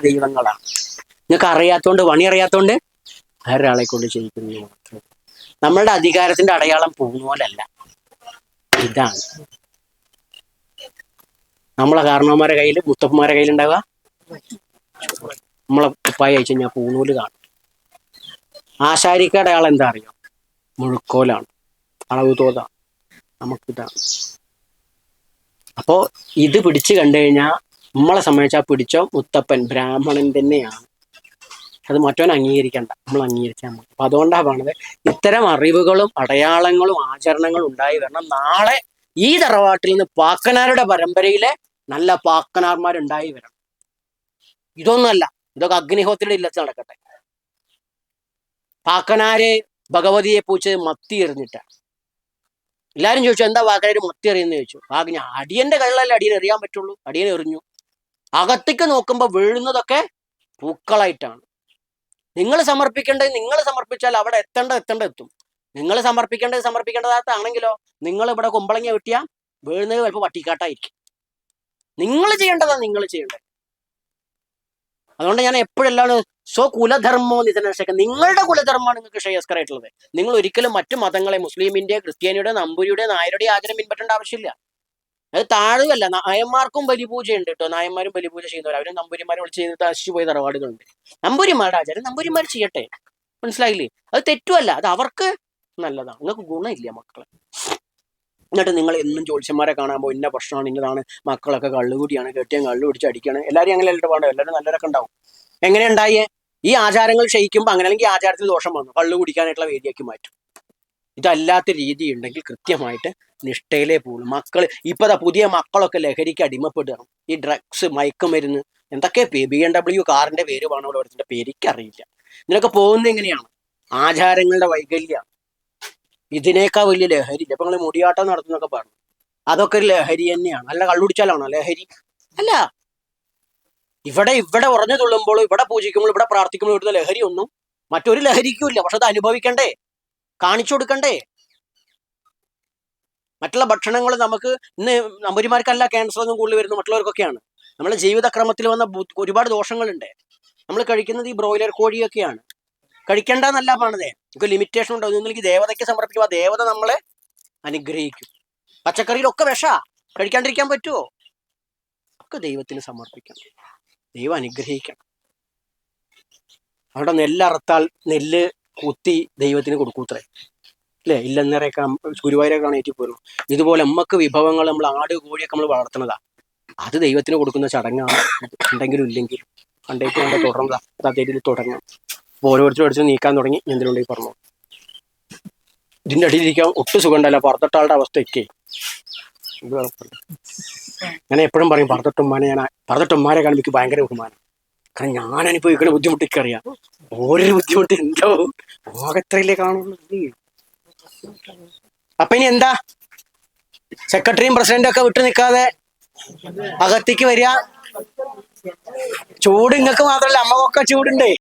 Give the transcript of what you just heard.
ദൈവങ്ങളാണ്. നിങ്ങൾക്ക് അറിയാത്തോണ്ട് പണി അറിയാത്തോണ്ട് വേറൊരാളെ കൊണ്ട് ചെയ്യിക്കുന്നു മാത്രം. നമ്മളുടെ അധികാരത്തിന്റെ അടയാളം പോകുന്നോലല്ല ഇതാണ്. നമ്മളെ കാരണവന്മാരെ കയ്യിൽ മുത്തപ്പന്മാരെ കയ്യിലുണ്ടാവുക. നമ്മളെ ഉപ്പായി അയച്ചു കഴിഞ്ഞാൽ പൂന്നൂൽ കാണും. ആശാരിക്കയുടെ അടയാളം എന്താ അറിയോ? മുഴുക്കോലാണ്. അളവ് തോതാണ്. നമുക്കിതാണ്. അപ്പോ ഇത് പിടിച്ചു കണ്ടു കഴിഞ്ഞാൽ നമ്മളെ സംബന്ധിച്ചാൽ പിടിച്ചോ? മുത്തപ്പൻ ബ്രാഹ്മണൻ തന്നെയാണ്. അത് മറ്റവൻ അംഗീകരിക്കണ്ട. നമ്മൾ അംഗീകരിച്ചാൽ മതി. അപ്പൊ അതുകൊണ്ടാണ് പറഞ്ഞത് ഇത്തരം അറിവുകളും അടയാളങ്ങളും ആചരണങ്ങളും ഉണ്ടായി വരണം. നാളെ ഈ തറവാട്ടിൽ നിന്ന് പാക്കനാരുടെ പരമ്പരയിലെ നല്ല പാക്കനാർമാരുണ്ടായി വരണം. ഇതൊന്നുമല്ല. ഇതൊക്കെ അഗ്നിഹോത്രിയുടെ ഇല്ലത്ത് നടക്കട്ടെ. പാക്കനാരെ ഭഗവതിയെ പൂച്ചത് മത്തി എറിഞ്ഞിട്ടാണ് എല്ലാരും ചോദിച്ചു എന്താ വാക്കനാര് മത്തി എറിയുന്നത് ചോദിച്ചു? ഞാൻ അടിയന്റെ കള്ളല്ല അടിയൻ എറിയാൻ പറ്റുള്ളൂ. അടിയൻ എറിഞ്ഞു. അകത്തേക്ക് നോക്കുമ്പോൾ വീഴുന്നതൊക്കെ പൂക്കളായിട്ടാണ്. നിങ്ങൾ സമർപ്പിക്കേണ്ടത് നിങ്ങൾ സമർപ്പിച്ചാൽ അവിടെ എത്തേണ്ട എത്തേണ്ട എത്തും. നിങ്ങൾ സമർപ്പിക്കേണ്ടത് സമർപ്പിക്കേണ്ടതാണെങ്കിലോ നിങ്ങൾ ഇവിടെ കുമ്പളങ്ങി വെട്ടിയാൽ വീഴുന്നത് ചിലപ്പോൾ വട്ടിക്കാട്ടായിരിക്കും. നിങ്ങൾ ചെയ്യേണ്ടതാണ് നിങ്ങൾ ചെയ്യേണ്ടത്. അതുകൊണ്ട് ഞാൻ എപ്പോഴെല്ലാം സ്വകുലധർമ്മോ നിധനശക്ക നിങ്ങളുടെ കുലധർമ്മമാണ് നിങ്ങൾക്ക് ശ്രേയസ്കരായിട്ടുള്ളത്. നിങ്ങൾ ഒരിക്കലും മറ്റു മതങ്ങളെ മുസ്ലിമിന്റെ ക്രിസ്ത്യാനിയുടെ നമ്പൂരിയുടെ നായരുടെ ആഗ്രഹം പിൻപറ്റേണ്ട ആവശ്യമില്ല. അത് താഴുകല്ല നായന്മാർക്കും ബലിപൂജയുണ്ട് കേട്ടോ നായന്മാരും ബലിപൂജ ചെയ്യുന്നവർ അവരും നമ്പൂരിമാരെ വിളിച്ച് ചെയ്ത് നശിച്ചു പോയ തറവാടുകളുണ്ട്. നമ്പൂരിമാരുടെ ആചാരം നമ്പൂരിമാർ ചെയ്യട്ടെ? മനസ്സിലായില്ലേ? അത് തെറ്റുമല്ല അത് അവർക്ക് നല്ലതാണ്. നിങ്ങൾക്ക് ഗുണമില്ല മക്കളെ. എന്നിട്ട് നിങ്ങൾ എന്നും ജോത്സ്യന്മാരെ കാണാൻ പോകും ഇന്ന പ്രശ്നമാണ് ഇന്നതാണ്. മക്കളൊക്കെ കള്ളുകൂടിയാണ് കെട്ടിയാൻ കള്ളു പിടിച്ച് അടിക്കുകയാണ്. എല്ലാവരും അങ്ങനെ അല്ലിട്ട് പാടും. എല്ലാവരും നല്ലവരൊക്കെ ഉണ്ടാവും. എങ്ങനെ ഉണ്ടായേ? ഈ ആചാരങ്ങൾ ക്ഷയിക്കുമ്പോൾ അങ്ങനെ അല്ലെങ്കിൽ ആചാരത്തിൽ ദോഷം വന്നു. കള്ളു കുടിക്കാനായിട്ടുള്ള വേദിയാക്കി മാറ്റും. ഇതല്ലാത്ത രീതി ഉണ്ടെങ്കിൽ കൃത്യമായിട്ട് നിഷ്ഠയിലേ പോകുള്ളൂ മക്കൾ ഇപ്പോൾ പുതിയ മക്കളൊക്കെ ലഹരിക്ക് അടിമപ്പെടുകയാണ്. ഈ ഡ്രഗ്സ് മയക്കുമരുന്ന് എന്തൊക്കെ ബി എം ഡബ്ല്യു കാറിന്റെ പേര് വേണോ ഓരോരുത്തരുടെ പേരിക്ക് അറിയില്ല ഇതിനൊക്കെ പോകുന്നത് എങ്ങനെയാണ്? ആചാരങ്ങളുടെ വൈകല്യം ഇതിനേക്കാൾ വലിയ ലഹരി. ഇപ്പം നിങ്ങൾ മുടിയാട്ടം നടത്തുന്നൊക്കെ പറഞ്ഞു. അതൊക്കെ ഒരു ലഹരി തന്നെയാണ്. അല്ല കള്ളുടിച്ചാലാണോ ലഹരി? അല്ല. ഇവിടെ ഇവിടെ ഉറഞ്ഞു തുള്ളുമ്പോൾ ഇവിടെ പൂജിക്കുമ്പോൾ ഇവിടെ പ്രാർത്ഥിക്കുമ്പോൾ ഇവിടുത്തെ ലഹരി ഒന്നും മറ്റൊരു ലഹരിക്കും ഇല്ല. പക്ഷെ അത് അനുഭവിക്കണ്ടേ? കാണിച്ചു കൊടുക്കണ്ടേ? മറ്റുള്ള ഭക്ഷണങ്ങൾ നമുക്ക് ഇന്ന് നമ്പൂരിമാർക്കല്ല ക്യാൻസർ ഒന്നും കൂടുതൽ വരുന്നു മറ്റുള്ളവർക്കൊക്കെയാണ്. നമ്മുടെ ജീവിതക്രമത്തിൽ വന്ന ഒരുപാട് ദോഷങ്ങളുണ്ട്. നമ്മൾ കഴിക്കുന്നത് ഈ ബ്രോയിലർ കോഴിയൊക്കെയാണ്. കഴിക്കേണ്ടെന്നല്ല പറഞ്ഞതേ. നമുക്ക് ലിമിറ്റേഷൻ ഉണ്ട്? ഒന്നുമില്ലെങ്കിൽ ദേവതയ്ക്ക് സമർപ്പിക്കും ആ ദേവത നമ്മളെ അനുഗ്രഹിക്കും. പച്ചക്കറിയിലൊക്കെ വിഷ. കഴിക്കാണ്ടിരിക്കാൻ പറ്റുമോ ഒക്കെ ദൈവത്തിന് സമർപ്പിക്കണം. ദൈവം അനുഗ്രഹിക്കണം. അവിടെ നെല്ലറുത്താൽ നെല്ല് കുത്തി ദൈവത്തിന് കൊടുക്കൂത്രേ. അല്ലേ ഇല്ലെന്നേറെയൊക്കെ ഗുരുവായൂരൊക്കെ ഏറ്റി പോരും ഇതുപോലെ നമ്മക്ക് വിഭവങ്ങൾ നമ്മൾ ആട് കോഴിയൊക്കെ നമ്മൾ വളർത്തുന്നതാ. അത് ദൈവത്തിന് കൊടുക്കുന്ന ചടങ്ങാണ്. ഉണ്ടെങ്കിലും ഇല്ലെങ്കിലും കണ്ടേക്ക് കണ്ട തുടർന്നതാ. അത് അതേ രീതിയിൽ തുടങ്ങാം. ഓരോരുത്തരും അടിച്ച് നീക്കാൻ തുടങ്ങി. എന്തിനുണ്ടെങ്കിൽ പറഞ്ഞു ഇതിന്റെ അടിയിലിരിക്കാൻ ഒട്ടും സുഖമുണ്ടല്ല പറത്തട്ടാളുടെ അവസ്ഥയൊക്കെ. ഞാൻ എപ്പോഴും പറയും പറത്തട്ടുമ്മാനെ ഞാൻ പറത്തട്ടുമ്മാരെ കാണുമ്പോൾ എനിക്ക് ഭയങ്കര ബഹുമാനം. കാരണം ഞാൻ അനുഭവിക്കുന്ന ബുദ്ധിമുട്ടൊക്കെ അറിയാം ഓരോ ബുദ്ധിമുട്ട് എന്തോ ലോകത്രയിലേ കാണുള്ളൂ. അപ്പൊ ഇനി എന്താ? സെക്രട്ടറിയും പ്രസിഡന്റും ഒക്കെ വിട്ടു നിൽക്കാതെ അകത്തേക്ക് വരിക. ചൂട് ഇങ്ങക്ക് മാത്രല്ല അമ്മക്കൊക്കെ ചൂടുണ്ടേ.